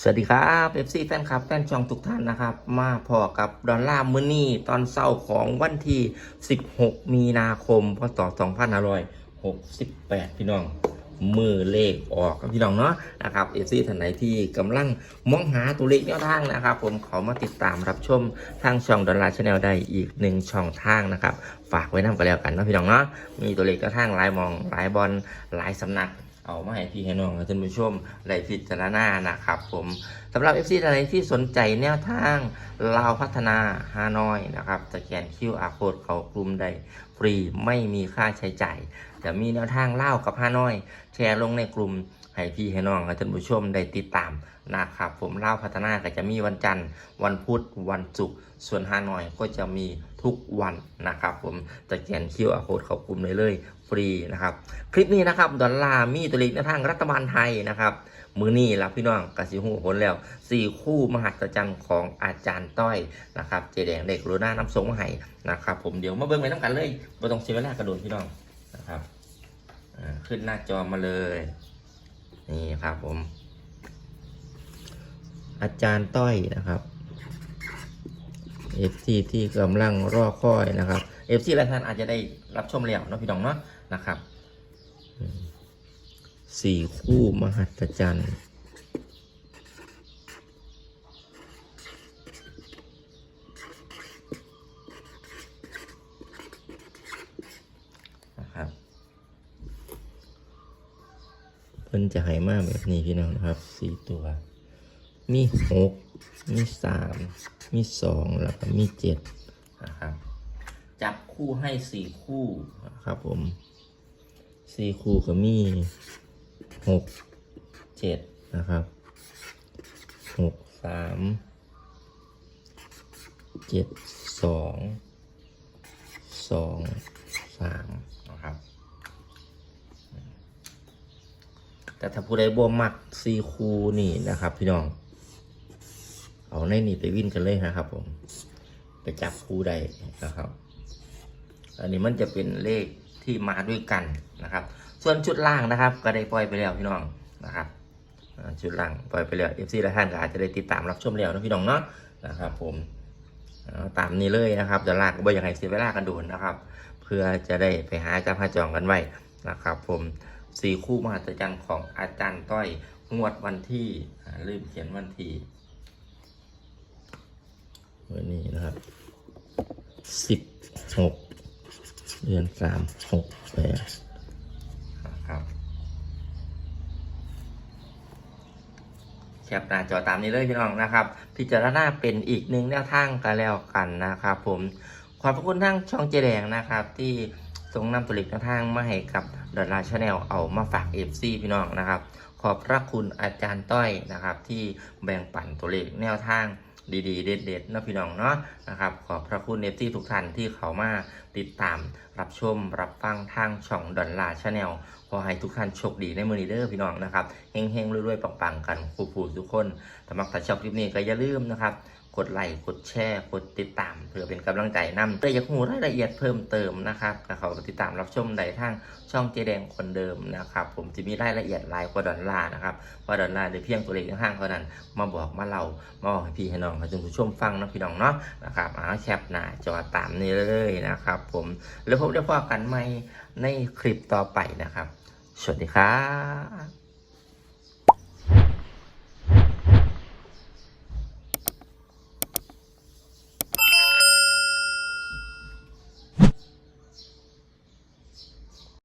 สวัสดีครับเอฟซีแฟนคลับแฟนช่องทุกท่านนะครับ มาพอกับดอลลาร์มือนี่ตอนเศร้าของวันที่ 16 มีนาคม พศ 2568 พี่น้อง มือเลขออกครับพี่น้องเนาะนะครับเอฟซีท่านไหนที่กำลังมองหาตัวเลขแนวทางนะครับ ผมขอมาติดตามรับชมทางช่องดอลลาร์ชาแนลได้อีกหนึ่งช่องทางนะครับ ฝากไว้นำกันแล้วกันนะพี่น้องเนาะมีตัวเลขแนวทางหลายมองหลายบอลหลายสำนัก เอามาให้พี่ให้น้องท่านผู้ชมไลฟ์พิจารณานะครับผมสำหรับ FC ท่านไรที่สนใจแนวทางลาวพัฒนาฮานอยนะครับสแกน QR code เขากลุ่มได้ฟรีไม่มีค่าใช้จ่ายจะมีแนวทางเล่ากับฮานอย แชร์ลงในกลุ่ม ให้พี่ให้น้องท่านผู้ชมได้ติดตามนะครับ ผมเล่าพัฒนาก็จะมีวันจันทร์ วันพุธวันศุกร์ส่วนฮานอยก็จะมีทุกวันนะครับ ผมสแกน QR code เขากลุ่มเลยเลยฟรีนะครับ คลิปนี้นะครับดอลลาร์มีตัวเลขในทางรัฐบาลไทยนะครับมือนี้ละพี่น้องกสิหูผลแล้วสี่คู่มหัศจรรย์ของอาจารย์ต้อยนะครับ เจแดงเด็กรูน่าน้ำทรงมาให้นะครับ ผมเดี๋ยวมาเบิ้งไปน้ำกันเลยไม่ต้องเสียเวลากระโดดพี่น้องนะครับขึ้นหน้าจอมาเลย นี่ครับผม อาจารย์ต้อยนะครับ FC ที่กำลังรอคอยนะครับ FC หลายท่านอาจจะได้รับชมแล้วเนาะพี่น้องเนาะนะครับสี่คู่มหัศจรรย์นะครับเพิ่นจะให้มากแบบนี้พี่น้องนะครับสี่ตัว มีหกมีสามมีสองแล้วก็มีเจ็ดนะครับ จับคู่ให้สี่คู่นะครับผมสี่คู่ก็มีหกเจ็ดนะครับหกสามเจ็ดสองสองสามนะครับ แต่ถ้าผู้ใดบ่มักซีคูนี่นะครับ พี่น้อง เอาในนี่ไปวิ่นกันเลยนะครับผม ไปจับคู่ได้นะครับ อันนี้มันจะเป็นเลขที่มาด้วยกันนะครับ ส่วนชุดล่างนะครับ ก็ได้ปล่อยไปแล้วพี่น้องนะครับชุดล่างปล่อยไปแล้วเอฟซีและท่านก็อาจจะได้ติดตามรับชมแล้วนะพี่น้องเนาะนะครับ ผมตามนี้เลยนะครับจะลากก็บ่อยากให้เสียเวลากันดนนะครับ เพื่อจะได้ไปหาจับหาจองกันไว้นะครับ ผม สี่คู่มหัศจรรย์ของอาจารย์ต้อย งวดวันที่ลืมเขียนวันที่วันนี้นะครับสิบหกเดือนสามหกแปดนะครับ แคปหน้าจอตามนี้เลยพี่น้องนะครับ พิจารณาเป็นอีกหนึ่งแนวทางกันแล้วกันนะครับผม ขอบพระคุณทั้งช่องเจแดงนะครับที่ ส่งนำตัวเลขแนวทางมาให้กับดอลลาร์ชาแนลเอามาฝากเอฟซีพี่น้องนะครับ ขอบพระคุณอาจารย์ต้อยนะครับ ที่แบ่งปันตัวเลขแนวทางดีๆ เด็ดๆนะพี่น้องเนาะนะครับ ขอบพระคุณเอฟซีทุกท่านที่เขามาติดตามรับชมรับฟังทางช่องดอลลาร์ชาแนลขอให้ทุกท่านโชคดีในมือนีเด้อพี่น้องนะครับเฮงๆรวยๆปังๆกันผู้ๆทุกคนถ้ามักถ้าชอบคลิปนี้ก็อย่าลืมนะครับ กดไลค์กดแชร์กดติดตาม เพื่อเป็นกำลังใจนำแต่อยากรู้รายละเอียดเพิ่มเติมนะครับก็เขาติดตามรับชมได้ทางช่องเจแดงคนเดิมนะครับผมจะมีรายละเอียดลายกว่าดอลลาร์นะครับว่าดอลลาร์ในเพียงตัวเลขข้างๆเท่านั้น มาบอกมาเล่ามาบอกให้พี่ให้น้องให้ท่านผู้ชมฟังนะพี่น้องเนาะนะครับเอาแคปหน้าจอตามนี้เลยนะครับผมแล้วพบได้พอกันใหม่ในคลิปต่อไปนะครับ สวัสดีครับ